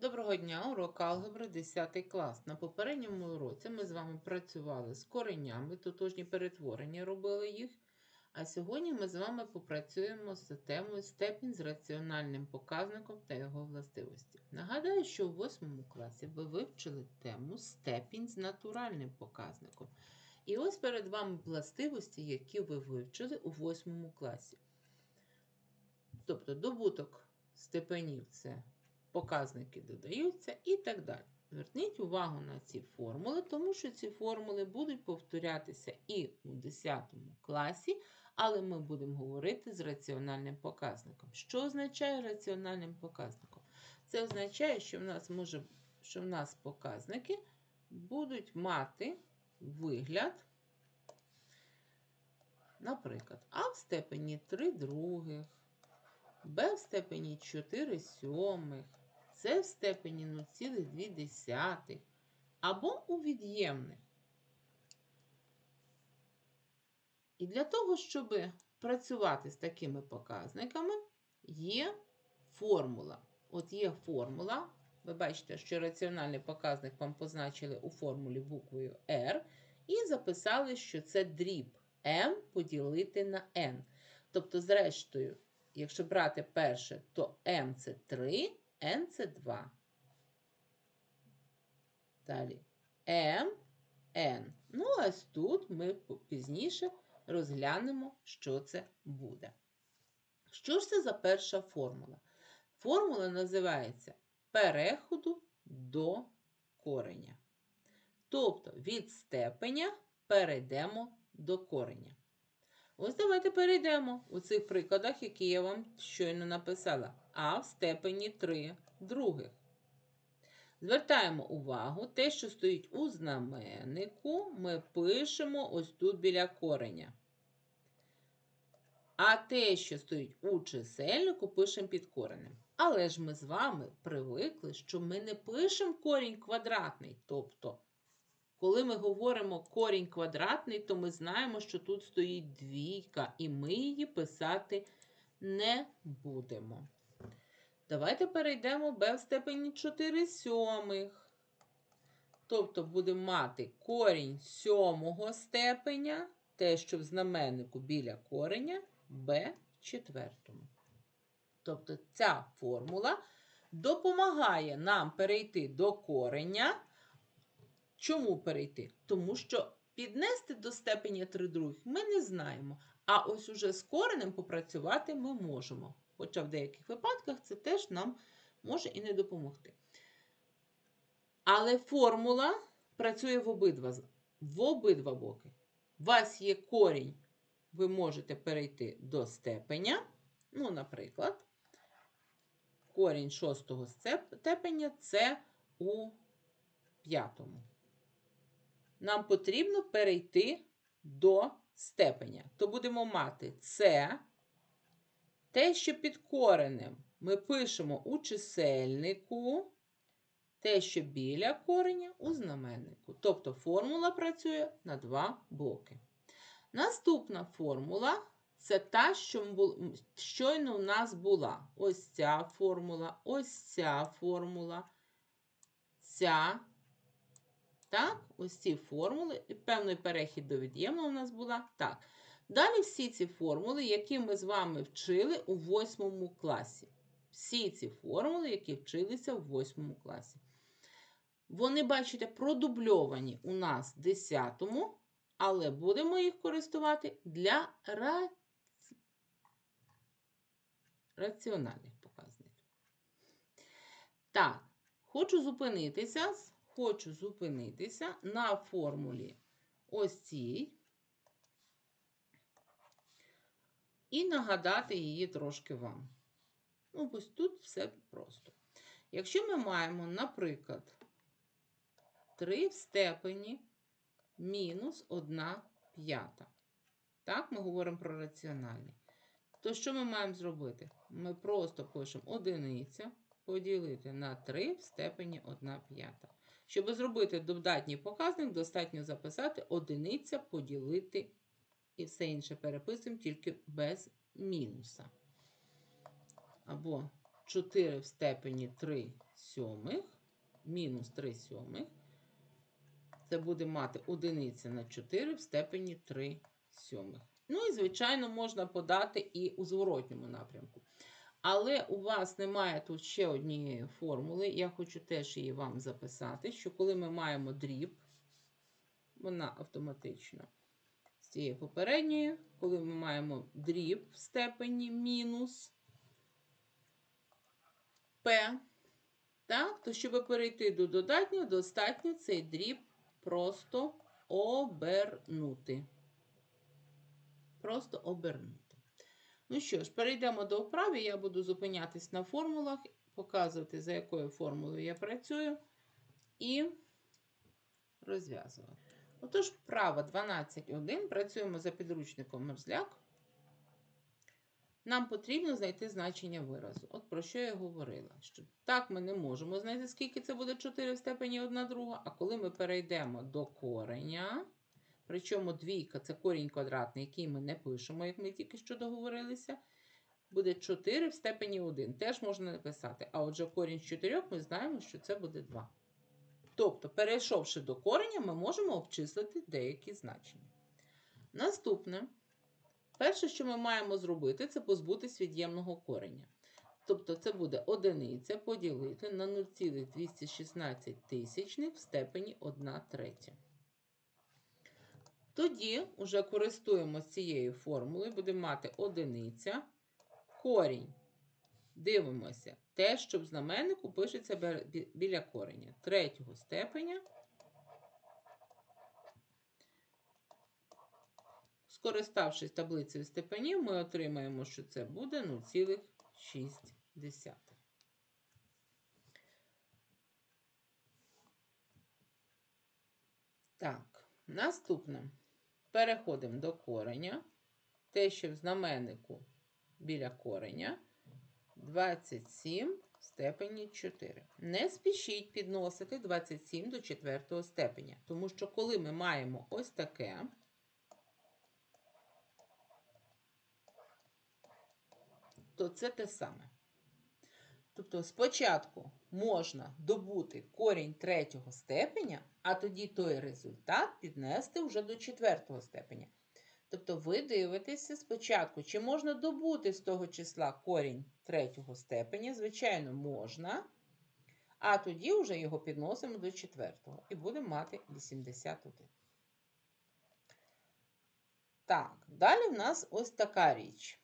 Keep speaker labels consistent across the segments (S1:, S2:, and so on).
S1: Доброго дня, урок алгебри 10 клас. На попередньому уроці ми з вами працювали з коренями, тотожні перетворення робили їх. А сьогодні ми з вами попрацюємо з темою степінь з раціональним показником та його властивості. Нагадаю, що в 8 класі ви вивчили тему степінь з натуральним показником. І ось перед вами властивості, які ви вивчили у 8 класі. Тобто добуток степенів це показники додаються і так далі. Зверніть увагу на ці формули, тому що ці формули будуть повторятися і у 10 класі, але ми будемо говорити з раціональним показником. Що означає раціональним показником? Це означає, що в нас може, що в нас показники будуть мати вигляд, наприклад, А в степені 3 других, Б в степені 4 сьомих, С в степені 0,2 або у від'ємних. І для того, щоб працювати з такими показниками, є формула. От є формула. Ви бачите, що раціональний показник вам позначили у формулі буквою R, і записали, що це дріб m поділити на n. Тобто, зрештою, якщо брати перше, то m це 3, n це 2. Далі m, n. Ну, ось тут ми пізніше розглянемо, що це буде. Що ж це за перша формула? Формула називається переходу до кореня. Тобто від степеня перейдемо до кореня. Ось давайте перейдемо у цих прикладах, які я вам щойно написала. А в степені 3 других. Звертаємо увагу, те, що стоїть у знаменнику, ми пишемо ось тут біля кореня. А те, що стоїть у чисельнику, пишемо під коренем. Але ж ми з вами привикли, що ми не пишемо корінь квадратний. Тобто, коли ми говоримо корінь квадратний, то ми знаємо, що тут стоїть двійка, і ми її писати не будемо. Давайте перейдемо b в степені 4 сьомих. Тобто будемо мати корінь сьомого степеня, те, що в знаменнику біля кореня, b в четвертому. Тобто ця формула допомагає нам перейти до кореня. Чому перейти? Тому що піднести до степеня 3 других ми не знаємо. А ось уже з коренем попрацювати ми можемо. Хоча в деяких випадках це теж нам може і не допомогти. Але формула працює в обидва, в обидва боки. У вас є корінь, ви можете перейти до степеня. Ну, наприклад, корінь шостого степеня це у п'ятому. Нам потрібно перейти до степеня. То будемо мати це. Те, що під коренем ми пишемо у чисельнику, те, що біля кореня у знаменнику. Тобто формула працює на два боки. Наступна формула це та, що щойно у нас була. Ось ця формула, ось ця формула, ця. Так, ось ці формули. І певний перехід до від'ємного у нас була. Так. Далі всі ці формули, які ми з вами вчили у 8 класі. Всі ці формули, які вчилися в 8 класі. Вони, бачите, продубльовані у нас в 10, але будемо їх користувати для ра... раціональних показників. Так, хочу зупинитися, хочу зупинитися на формулі ось цій. І нагадати її трошки вам. Ну, ось тут все просто. Якщо ми маємо, наприклад, 3 в степені мінус 1 п'ята. Так, ми говоримо про раціональний. То що ми маємо зробити? Ми просто пишемо одиниця поділити на 3 в степені 1 п'ята. Щоб зробити додатній показник, достатньо записати одиниця поділити і все інше переписуємо тільки без мінуса. Або 4 в степені 3 сьомих мінус 3 сьомих. Це буде мати одиниця на 4 в степені 3 сьомих. Ну і, звичайно, можна подати і у зворотньому напрямку. Але у вас немає тут ще однієї формули. Я хочу теж її вам записати, що коли ми маємо дріб, вона автоматично з цієї попередньої, коли ми маємо дріб в степені мінус P, так, то щоб перейти до додатнього, достатньо цей дріб просто обернути. Просто обернути. Ну що ж, перейдемо до вправи. Я буду зупинятись на формулах, показувати, за якою формулою я працюю, і розв'язувати. Отож, вправа 12.1. Працюємо за підручником мерзляк. Нам потрібно знайти значення виразу. От про що я говорила. Що так ми не можемо знайти, скільки це буде 4 в степені 1 друга. А коли ми перейдемо до кореня, причому двійка це корінь квадратний, який ми не пишемо, як ми тільки що договорилися, буде 4 в степені 1. Теж можна написати. А отже, корінь з 4 ми знаємо, що це буде 2. Тобто, перейшовши до кореня, ми можемо обчислити деякі значення. Наступне. Перше, що ми маємо зробити, це позбутись від'ємного кореня. Тобто це буде одиниця поділити на 0,216 тисячних в степені 1 третя. Тоді вже користуємося цією формулою, будемо мати одиниця, корінь. Дивимося, те, що в знаменнику пишеться біля кореня третього степеня. Скориставшись таблицею степенів, ми отримаємо, що це буде 0,6. Так, наступне. Переходимо до кореня. Те, що в знаменнику біля кореня 27 в степені 4. Не спішіть підносити 27 до четвертого степеня, тому що коли ми маємо ось таке, то це те саме. Тобто спочатку можна добути корінь третього степеня, а тоді той результат піднести вже до четвертого степеня. Тобто ви дивитеся спочатку, чи можна добути з того числа корінь третього степеня. Звичайно, можна. А тоді вже його підносимо до четвертого і будемо мати 81. Так, далі в нас ось така річ.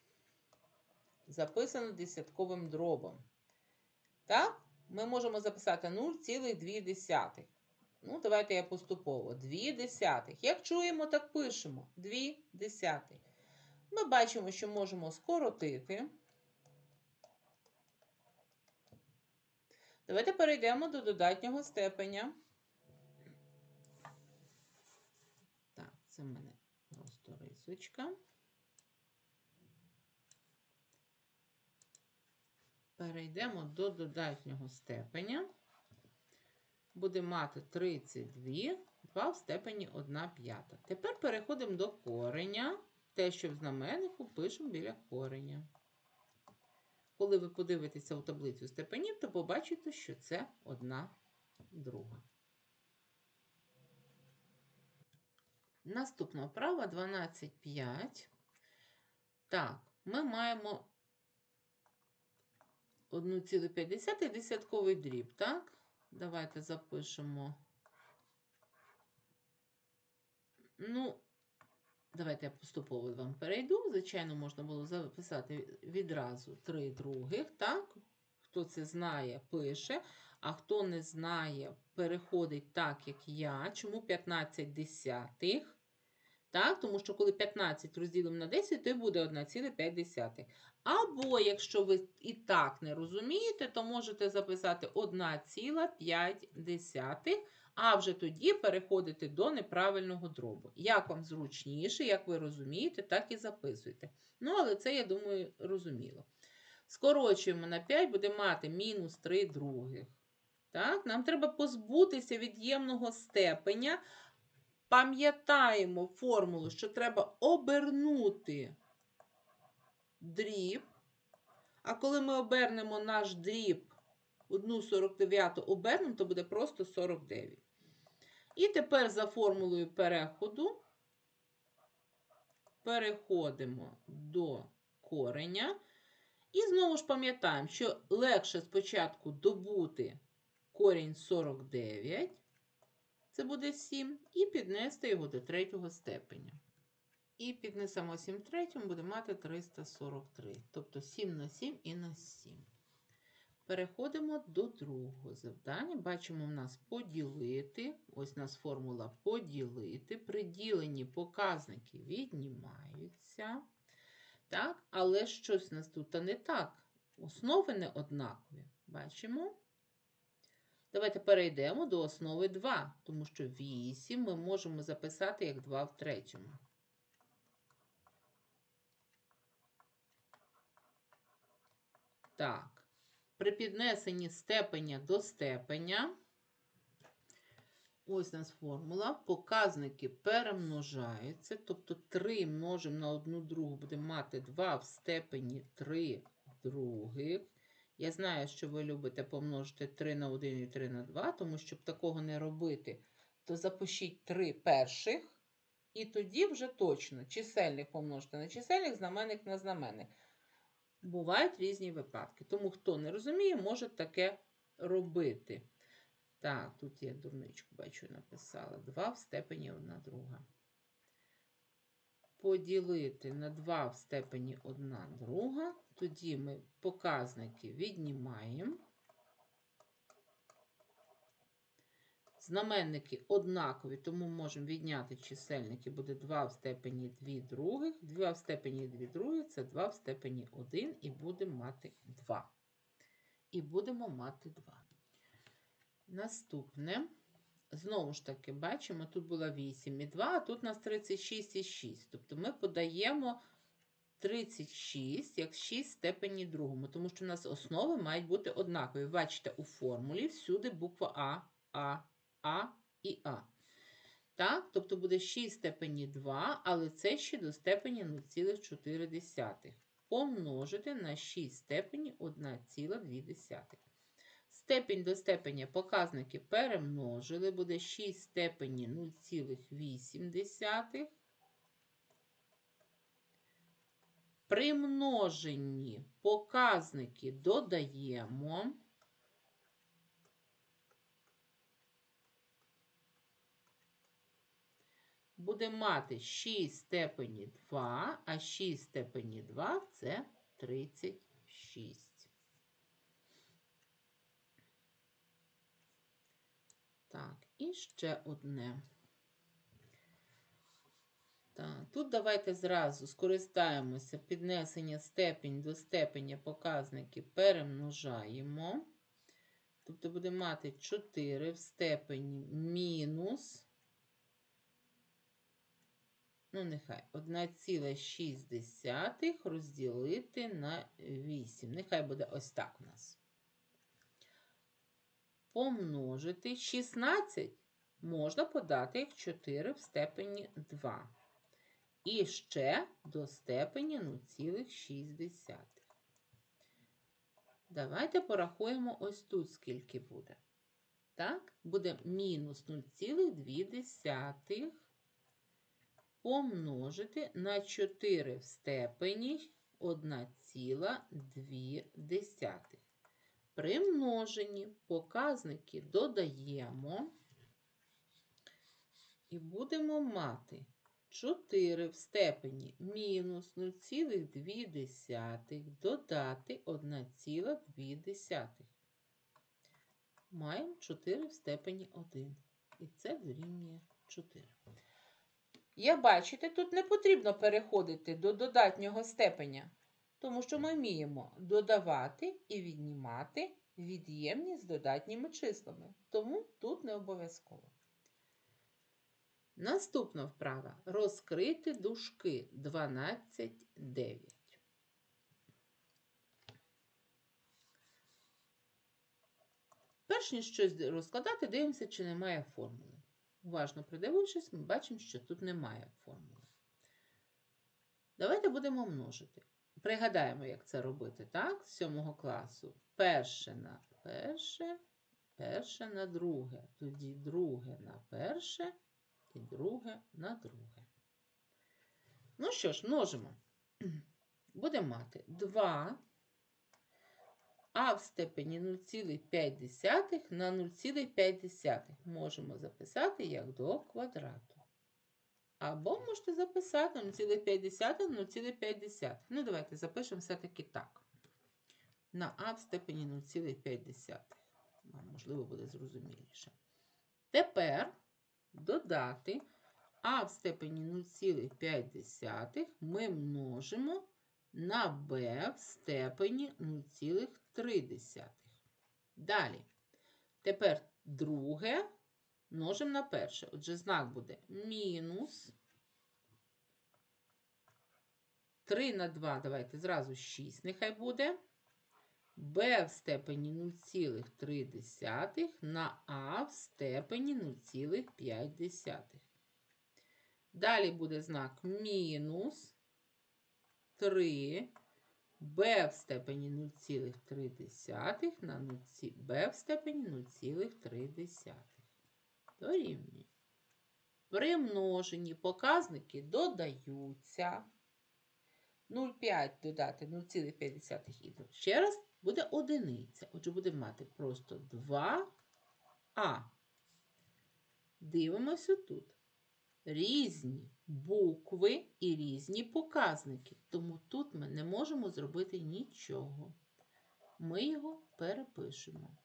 S1: Записано десятковим дробом. Так, ми можемо записати 0,2. Ну, давайте я поступово. 2 десятих. Як чуємо, так пишемо. 2 десятих. Ми бачимо, що можемо скоротити. Давайте перейдемо до додатнього степеня. Так, це в мене просто рисочка. Перейдемо до додатнього степеня. Будемо мати 32, 2 в степені 1 п'ята. Тепер переходимо до кореня. Те, що в знаменнику, пишемо біля кореня. Коли ви подивитеся у таблицю степенів, то побачите, що це 1 друга. Наступна вправа 12,5. Так, ми маємо 1,5 десятковий дріб, так? Давайте запишемо. Ну, давайте я поступово вам перейду. Звичайно, можна було записати відразу три других, так? Хто це знає, пише. А хто не знає, переходить так, як я. Чому 15 десятих? Так, тому що коли 15 розділимо на 10, то й буде 1,5. Або, якщо ви і так не розумієте, то можете записати 1,5, а вже тоді переходити до неправильного дробу. Як вам зручніше, як ви розумієте, так і записуйте. Ну, але це, я думаю, розуміло. Скорочуємо на 5, будемо мати мінус 3 других. Так, Нам треба позбутися від'ємного степеня. Пам'ятаємо формулу, що треба обернути дріб, А коли ми обернемо наш дріб 1,49 обернемо, то буде просто 49. І тепер за формулою переходу переходимо до кореня. І знову ж пам'ятаємо, що легше спочатку добути корінь 49, це буде 7, і піднести його до третього степеня. І піднесемо 7 третьому, буде мати 343. Тобто 7 на 7 і на 7. Переходимо до другого завдання. Бачимо, в нас поділити. Ось у нас формула поділити. Приділені показники віднімаються. Так? Але щось у нас тут не так. Основи не однакові. Бачимо. Давайте перейдемо до основи 2, тому що 8 ми можемо записати як 2 в третьому. Так, при піднесенні степеня до степеня, ось у нас формула, показники перемножаються, тобто 3 множимо на одну другу, будемо мати 2 в степені 3 других. Я знаю, що ви любите помножити 3 на 1 і 3 на 2, тому щоб такого не робити, то запишіть 3 перших, і тоді вже точно чисельник помножити на чисельник, знаменник на знаменник. Бувають різні випадки. Тому хто не розуміє, може таке робити. Так, тут я дурничку бачу, написала. 2 в степені 1 друга. Поділити на 2 в степені 1 друга. Тоді ми показники віднімаємо. Знаменники однакові, тому можемо відняти чисельники, буде 2 в степені 2 других. 2 в степені 2 других це 2 в степені 1 і будемо мати 2. І будемо мати 2. Наступне. Знову ж таки, бачимо, тут було 8 і 2, а тут у нас 36 і 6. Тобто ми подаємо 36 як 6 в степені другому, тому що у нас основи мають бути однакові. Бачите, у формулі всюди буква А, А, А і А. Так, тобто буде 6 в степені 2, але це ще до степені 0,4. Помножити на 6 в степені 1,2. Степінь до степеня показники перемножили, буде 6 степені 0,8. При множенні показники додаємо. Буде мати 6 степені 2, а 6 степені 2 це 36. Так, і ще одне. Так, тут давайте зразу скористаємося піднесення степень до степеня показники перемножаємо. Тобто буде мати 4 в степені мінус, ну, нехай 1,6 розділити на 8. Нехай буде ось так у нас. Помножити 16 можна подати як 4 в степені 2. І ще до степені 0,6. Давайте порахуємо ось тут, скільки буде. Так, буде мінус 0,2 помножити на 4 в степені 1,2. При множенні показники додаємо і будемо мати 4 в степені мінус 0,2 додати 1,2. Маємо 4 в степені 1. І це дорівнює 4. Як бачите, тут не потрібно переходити до додатнього степеня, тому що ми вміємо додавати і віднімати від'ємні з додатніми числами. Тому тут не обов'язково. Наступна вправа розкрити дужки 12, 9. Перш ніж щось розкладати, дивимося, чи немає формули. Уважно придивившись, ми бачимо, що тут немає формули. Давайте будемо множити. Пригадаємо, як це робити, так? З сьомого класу. Перше на перше, перше на друге. Тоді друге на перше і друге на друге. Ну що ж, множимо. Будемо мати 2 а в степені 0,5 на 0,5 можемо записати як до квадрату. Або можете записати 0,5 на 0,5. Ну, давайте запишемо все-таки так. На а в степені 0,5. Вам, можливо, буде зрозуміліше. Тепер додати а в степені 0,5 ми множимо на b в степені 0,3. Далі. Тепер друге множимо на перше. Отже, знак буде мінус 3 на 2, давайте зразу 6 нехай буде. b в степені 0,3 на а в степені 0,5. Далі буде знак мінус 3 b в степені 0,3 на 0, b в степені 0,3. Дорівнює. При показники додаються. 0,5 додати 0,5 і ще раз буде одиниця. Отже, будемо мати просто 2а. Дивимося тут різні букви і різні показники. Тому тут ми не можемо зробити нічого. Ми його перепишемо.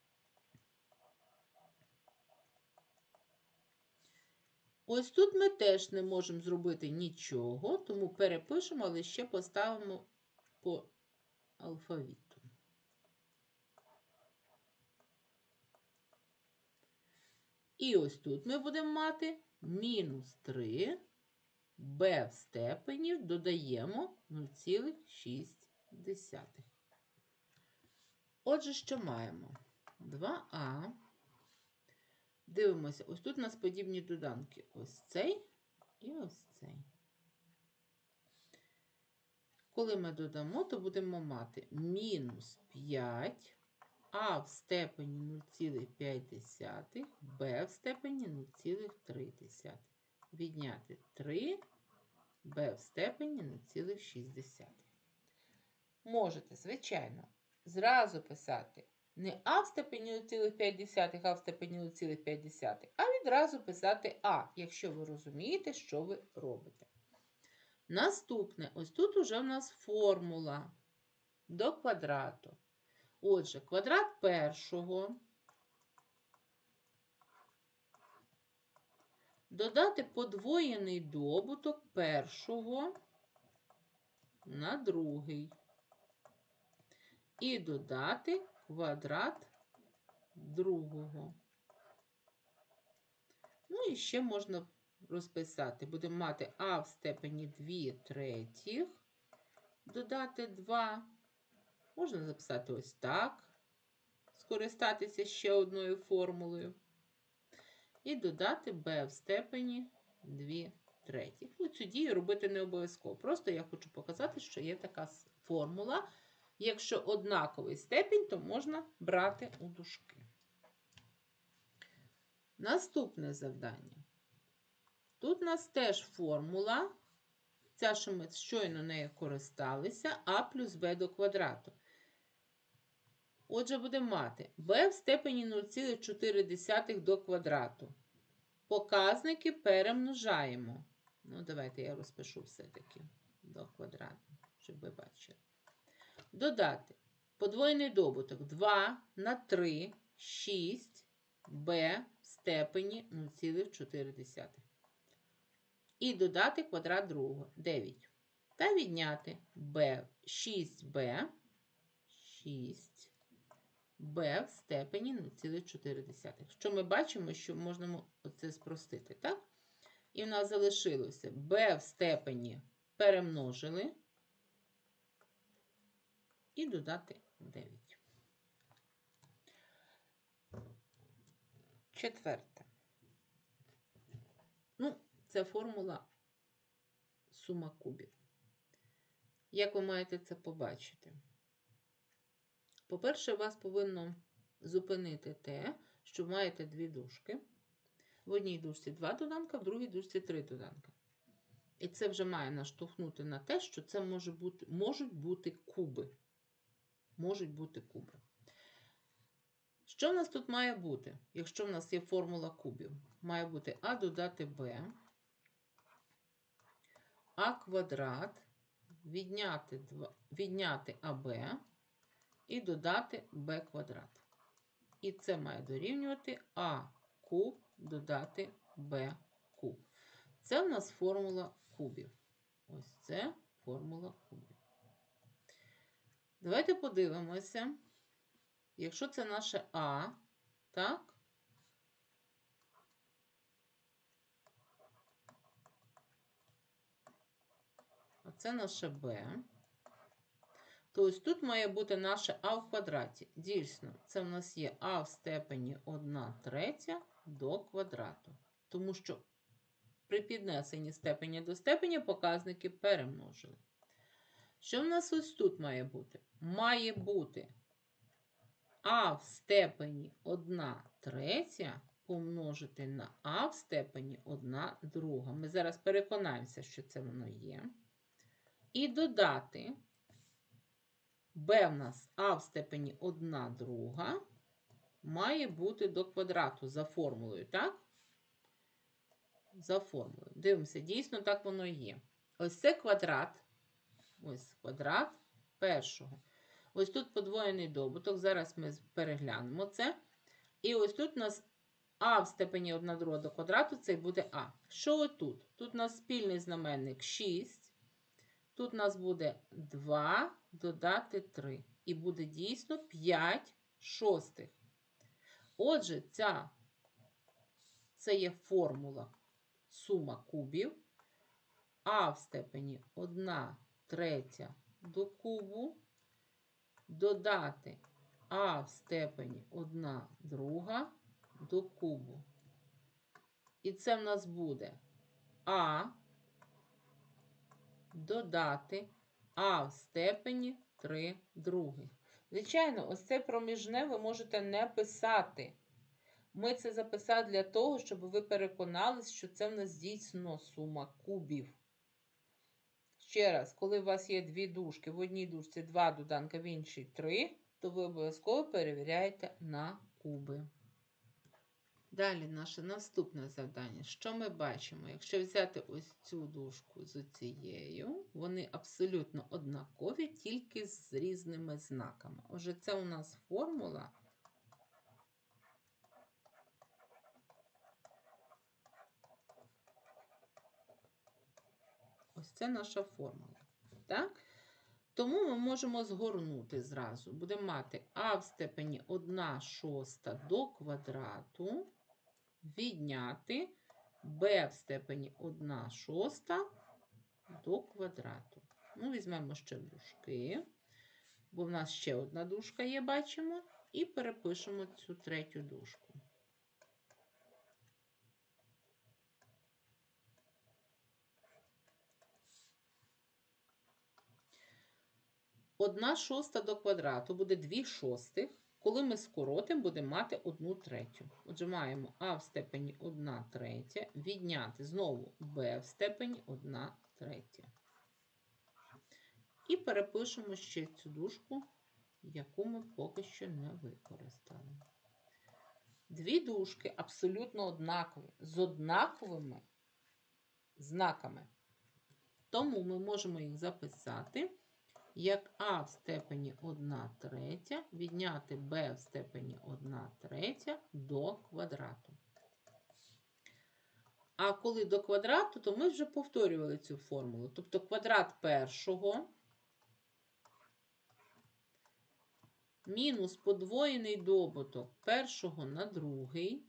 S1: Ось тут ми теж не можемо зробити нічого, тому перепишемо, але ще поставимо по алфавіту. І ось тут ми будемо мати мінус 3 b в степені додаємо 0,6. Отже, що маємо? 2а. Дивимося, ось тут у нас подібні доданки. Ось цей і ось цей. Коли ми додамо, то будемо мати мінус 5 а в степені 0,5, Б в степені 0,3. Відняти 3 Б в степені 0,6. Можете, звичайно, зразу писати не А в степені 0,5, а в степені 0,5, а відразу писати А, якщо ви розумієте, що ви робите. Наступне, ось тут уже в нас формула до квадрату. Отже, квадрат першого. Додати подвоєний добуток першого на другий. І додати квадрат другого. Ну і ще можна розписати. Будемо мати а в степені 2 третіх, додати 2 Можна записати ось так, скористатися ще одною формулою. І додати b в степені 2 третіх. Ну, цю дію робити не обов'язково. Просто я хочу показати, що є така формула. Якщо однаковий степінь, то можна брати у дужки. Наступне завдання. Тут у нас теж формула, ця, що ми щойно нею користалися, а плюс b до квадрату. Отже, будемо мати b в степені 0,4 до квадрату. Показники перемножаємо. Ну, давайте я розпишу все-таки до квадрату, щоб ви бачили. Додати подвоєний добуток 2 на 3, 6 b в степені 0,4. І додати квадрат другого 9. Та відняти b 6b 6 b в степені 0,4. Що ми бачимо, що можна це спростити, так? І в нас залишилося b в степені перемножили і додати 9. Четверте. Ну, це формула сума кубів. Як ви маєте це побачити? По-перше, вас повинно зупинити те, що маєте дві дужки. В одній дужці два доданка, в другій дужці три доданка. І це вже має наштовхнути на те, що це може бути, можуть бути куби. Можуть бути куби. Що в нас тут має бути, якщо в нас є формула кубів? Має бути А додати Б, А квадрат, відняти, 2, відняти АБ і додати Б квадрат. І це має дорівнювати А куб додати Б куб. Це в нас формула кубів. Ось це формула кубів. Давайте подивимося. Якщо це наше А, так? А це наше Б. То ось тут має бути наше А в квадраті. Дійсно, це в нас є А в степені 1 третя до квадрату. Тому що при піднесенні степені до степені показники перемножили. Що в нас ось тут має бути? Має бути а в степені 1 третя помножити на а в степені 1 друга. Ми зараз переконаємося, що це воно є. І додати b в нас а в степені 1 друга має бути до квадрату за формулою, так? За формулою. Дивимося, дійсно так воно є. Ось це квадрат. Ось квадрат першого. Ось тут подвоєний добуток. Зараз ми переглянемо це. І ось тут у нас А в степені 1 друга до квадрату, це буде А. Що отут? Тут у нас спільний знаменник 6. Тут у нас буде 2 додати 3. І буде дійсно 5 шостих. Отже, ця, це є формула сума кубів. А в степені 1 третя до кубу додати а в степені 1 друга до кубу. І це в нас буде а додати а в степені 3 других. Звичайно, ось це проміжне ви можете не писати. Ми це записали для того, щоб ви переконались, що це в нас дійсно сума кубів. Ще раз, коли у вас є дві дужки, в одній дужці два доданка, в іншій три, то ви обов'язково перевіряєте на куби. Далі наше наступне завдання. Що ми бачимо? Якщо взяти ось цю дужку з цією, вони абсолютно однакові, тільки з різними знаками. Отже, це у нас формула. Ось це наша формула. Так? Тому ми можемо згорнути зразу. Будемо мати а в степені 1 шоста до квадрату, відняти b в степені 1 шоста до квадрату. Ну, візьмемо ще дужки, бо в нас ще одна дужка є, бачимо, і перепишемо цю третю дужку. Одна шоста до квадрату буде 2 шостих. Коли ми скоротимо, будемо мати 1 третю. Отже, маємо а в степені 1 третя, відняти знову b в степені 1 третя. І перепишемо ще цю дужку, яку ми поки що не використали. Дві дужки абсолютно однакові, з однаковими знаками. Тому ми можемо їх записати як а в степені 1 третя відняти b в степені 1 третя до квадрату. А коли до квадрату, то ми вже повторювали цю формулу. Тобто квадрат першого мінус подвоєний добуток першого на другий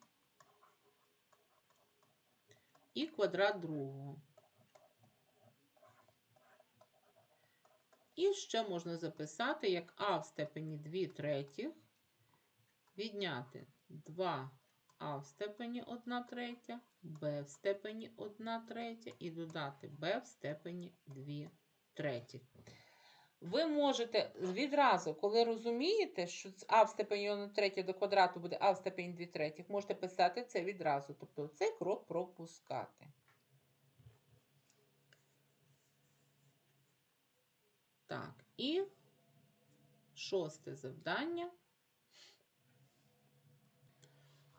S1: і квадрат другого. І ще можна записати, як А в степені 2 третіх, відняти 2а в степені 1 третя, Б в степені 1 третя і додати Б в степені 2 третіх. ви можете відразу, коли розумієте, що а в степені 1 третя до квадрату буде а в степені 2 третіх, можете писати це відразу. Тобто цей крок пропускати. Так, і шосте завдання.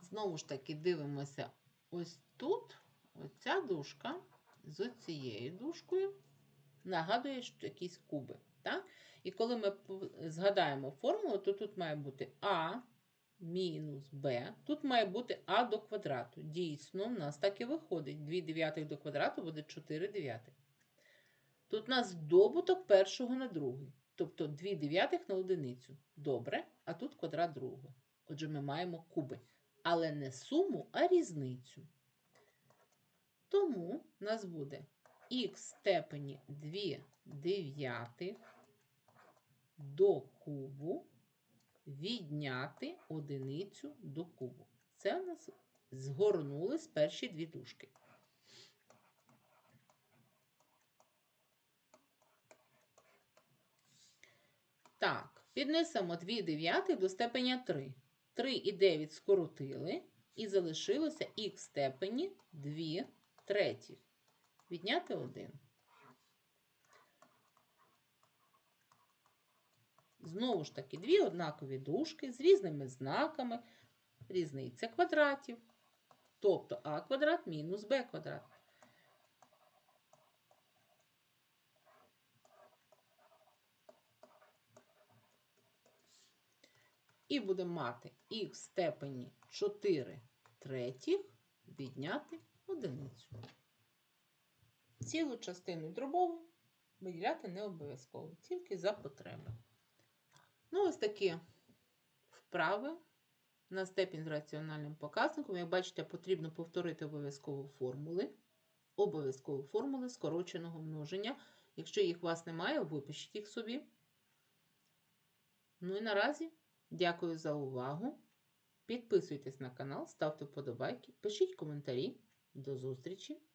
S1: Знову ж таки, дивимося ось тут, оця дужка з цією дужкою нагадує, що якісь куби. Так? І коли ми згадаємо формулу, то тут має бути А мінус Б. Тут має бути А до квадрату. Дійсно, в нас так і виходить. 2 дев'ятих до квадрату буде 4 дев'ятих. Тут у нас добуток першого на другий. Тобто 2 дев'ятих на одиницю. Добре, а тут квадрат другого. Отже, ми маємо куби. Але не суму, а різницю. Тому у нас буде х степені 2 дев'ятих до кубу відняти одиницю до кубу. Це у нас згорнулись перші дві дужки. Так, піднесемо 2 дев'ятих до степеня 3. 3 і 9 скоротили, і залишилося х степені 2 третіх. Відняти 1. Знову ж таки, дві однакові дужки з різними знаками, різниця квадратів. Тобто а квадрат мінус b квадрат. І будемо мати х в степені 4 третіх відняти одиницю. Цілу частину дробову виділяти не обов'язково, тільки за потреби. Ну, ось такі вправи на степінь з раціональним показником. Як бачите, потрібно повторити обов'язково формули. Обов'язково формули скороченого множення. Якщо їх у вас немає, випишіть їх собі. Ну і наразі дякую за увагу. Підписуйтесь на канал, ставте вподобайки, пишіть коментарі. До зустрічі!